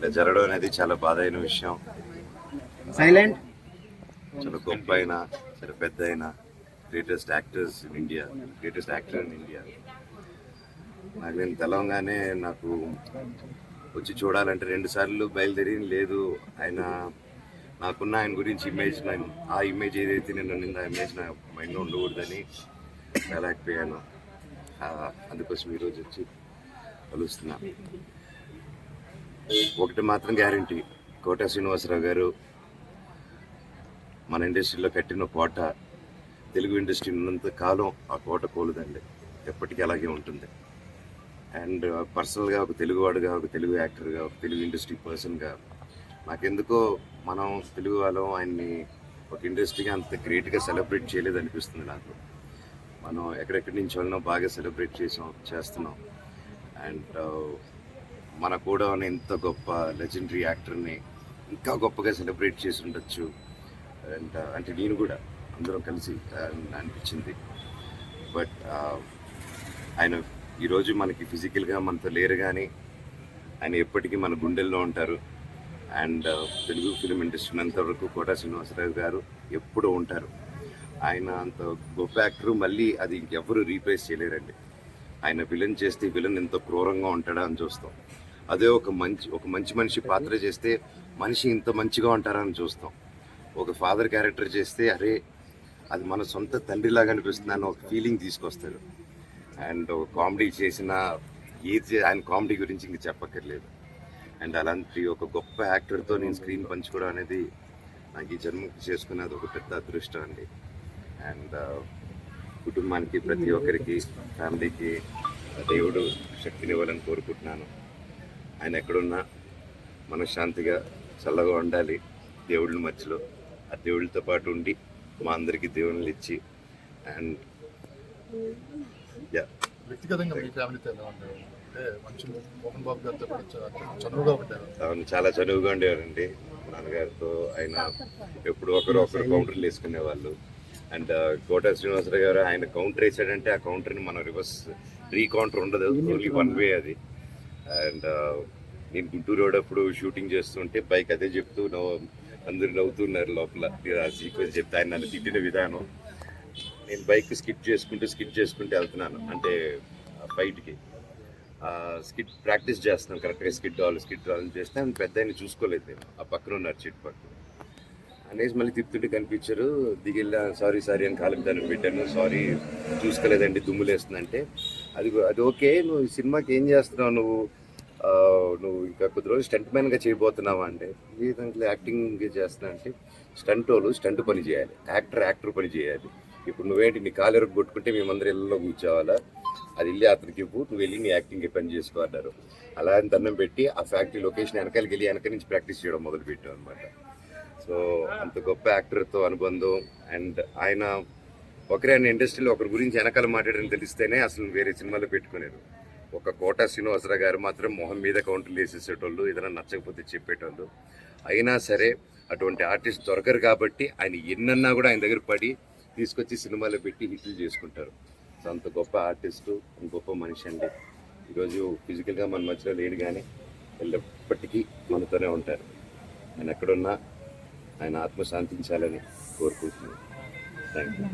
ఇలా జరగడం అనేది చాలా బాధ అయిన విషయం. సైలెంట్? చాలా గొప్ప అయిన చాలా పెద్ద అయిన greatest actors in India greatest actor in India. నాకు నేను తెలవగానే నాకు వచ్చి చూడాలంటే రెండు సార్లు బయలుదేరి లేదు. ఆయన నాకున్న ఆయన గురించి ఇమేజ్ ఆ ఇమేజ్ ఏదైతే నేను నిన్న ఆ ఇమేజ్ నా మైండ్లో ఉండకూడదని వెళ్ళకపోయాను అందుకోసం ఈరోజు వచ్చి కలుస్తున్నా. ఒకటి మాత్రం గ్యారంటీ కోట శ్రీనివాసరావు గారు మన ఇండస్ట్రీలో కట్టిన కోట తెలుగు ఇండస్ట్రీ ఉన్నంత కాలం ఆ కోట కోలుదండి. ఎప్పటికీ అలాగే ఉంటుంది. అండ్ పర్సనల్గా ఒక తెలుగువాడుగా ఒక తెలుగు యాక్టర్గా ఒక తెలుగు ఇండస్ట్రీ పర్సన్గా నాకెందుకో మనం తెలుగు వాళ్ళం ఆయన్ని ఒక ఇండస్ట్రీగా అంత గ్రేట్గా సెలబ్రేట్ చేయలేదు అనిపిస్తుంది నాకు. మనం ఎక్కడెక్కడి నుంచి వెళ్ళినా బాగా సెలబ్రేట్ చేసాం చేస్తున్నాం. అండ్ మన కూడా ఉన్న ఇంత గొప్ప లెజెండరీ యాక్టర్ని ఇంకా గొప్పగా సెలబ్రేట్ చేసి ఉండొచ్చు. అండ్ uh, అంటే నేను కూడా అందరం కలిసి uh, అనిపించింది. బట్ uh, ఆయన ఈరోజు మనకి ఫిజికల్గా మనతో లేరు కానీ ఆయన ఎప్పటికీ మన గుండెల్లో ఉంటారు. అండ్ తెలుగు ఫిలిం ఇండస్ట్రీ అంతవరకు కోట శ్రీనివాసరావు గారు ఎప్పుడూ ఉంటారు. ఆయన అంత గొప్ప యాక్టర్ మళ్ళీ అది ఇంకెవ్వరూ రీప్లేస్ చేయలేరండి. ఆయన విలన్ చేస్తే విలన్ ఎంతో క్రూరంగా ఉంటాడా అని చూస్తాం. అదే ఒక మంచి ఒక మంచి మనిషి పాత్ర చేస్తే మనిషి ఇంత మంచిగా ఉంటారా అని చూస్తాం. ఒక ఫాదర్ క్యారెక్టర్ చేస్తే అరే అది మన సొంత తండ్రిలాగా అనిపిస్తుంది అని ఒక ఫీలింగ్ తీసుకొస్తాడు. అండ్ ఒక కామెడీ చేసిన ఏది ఆయన కామెడీ గురించి ఇంక చెప్పక్కర్లేదు. అండ్ అలాంటి ఒక గొప్ప యాక్టర్తో నేను స్క్రీన్ పంచుకోవడం అనేది నాకు ఈ జన్మకి చేసుకునేది ఒక పెద్ద అదృష్టం అండి. అండ్ కుటుంబానికి ప్రతి ఒక్కరికి ఫ్యామిలీకి దేవుడు శక్తినివ్వాలని కోరుకుంటున్నాను. ఆయన ఎక్కడున్నా మనశ్శాంతిగా చల్లగా ఉండాలి దేవుళ్ళ మధ్యలో. ఆ దేవుళ్ళతో పాటు ఉండి మా అందరికీ దేవుళ్ళు ఇచ్చి అండ్ యా. వ్యక్తిగతంగా మీ ఫ్యామిలీతో ఎలా ఉండేవారు అంటే మంచి మోహన్ బాబు గారితో కూడా చ- చనువుగా ఉంటారు అవును చాలా చనువుగా ఉండేవారండి. నాన్నగారితో ఆయన ఎప్పుడు ఒకరు ఒకరు కౌంటర్లు వేసుకునే వాళ్ళు అండ్ కోట శ్రీనివాసరావు గారు ఆయన కౌంటర్ వేసాడంటే ఆ కౌంటర్ని మనం రివర్స్ రీ కౌంటర్ ఉండదు. ఓన్లీ వన్ వే అది. అండ్ నేను గుంటూరు రోడ్ షూటింగ్ చేస్తుంటే బైక్ అదే చెప్తూ నవ్వు అందరు నవ్వుతున్నారు లోపల. నేను ఆ సీక్వెన్స్ చెప్తే ఆయన నన్ను తిట్టిన విధానం. నేను బైక్ స్కిట్ చేసుకుంటూ స్కిట్ చేసుకుంటూ వెళ్తున్నాను. అంటే ఫైట్కి స్కిట్ ప్రాక్టీస్ చేస్తున్నాను కరెక్ట్గా స్కిట్ రావాలి స్కిట్ రావాలి చేస్తే ఆయన పెద్ద ఆయన చూసుకోలేదు నేను. ఆ పక్కన ఉన్నారు చెట్టు పక్కన అనేసి మళ్ళీ తిప్పుతుంటే కనిపించారు. దిగిళ్ళా సారీ సారీ అని కాలం దాన్ని పెట్టాను. సారీ చూసుకోలేదండి దుమ్ములేస్తుందంటే. అది అది ఓకే నువ్వు ఈ సినిమాకి ఏం చేస్తున్నావు నువ్వు? నువ్వు ఇంకా కొద్ది రోజులు స్టంట్ మ్యాన్గా చేయబోతున్నావా అంటే ఈ దాంట్లో యాక్టింగ్ చేస్తున్నా అంటే స్టంట్ వాళ్ళు స్టంట్ పని చేయాలి. యాక్టర్ యాక్టర్ పని చేయాలి. ఇప్పుడు నువ్వేంటి నీ కాలు కొట్టుకుంటే మేమందరం ఇళ్ళలో కూర్చోవాలా? అది వెళ్ళి అతనికి ఇవ్వు నువ్వు వెళ్ళి నీ యాక్టింగ్ పని చేసుకో అన్నారు. అలా అని దండం పెట్టి ఆ ఫ్యాక్టరీ లొకేషన్ వెనకాలకి వెళ్ళి వెనక నుంచి ప్రాక్టీస్ చేయడం మొదలుపెట్టాం అనమాట సో అంత గొప్ప యాక్టర్తో అనుబంధం అండ్ ఆయన ఒకరే ఆయన ఇండస్ట్రీలో ఒకరి గురించి వెనకాల మాట్లాడని తెలిస్తేనే అసలు వేరే సినిమాలో పెట్టుకునేది ఒక కోట శ్రీనివాసరావు గారు మాత్రం మొహం మీద కౌంటర్లు వేసేసేటోళ్ళు ఏదైనా నచ్చకపోతే చెప్పేటోళ్ళు. అయినా సరే అటువంటి ఆర్టిస్ట్ దొరకరు కాబట్టి ఆయన ఎన్నన్నా కూడా ఆయన దగ్గర పడి తీసుకొచ్చి సినిమాలో పెట్టి హిట్లు చేసుకుంటారు. సో అంత గొప్ప ఆర్టిస్టు గొప్ప మనిషి అండి. ఈరోజు ఫిజికల్గా మన మధ్యలో లేడు కానీ ఎల్లప్పటికీ మనతోనే ఉంటారు. ఆయన ఎక్కడున్నా ఆయన ఆత్మ శాంతించాలని కోరుకుంటున్నాను. Thank you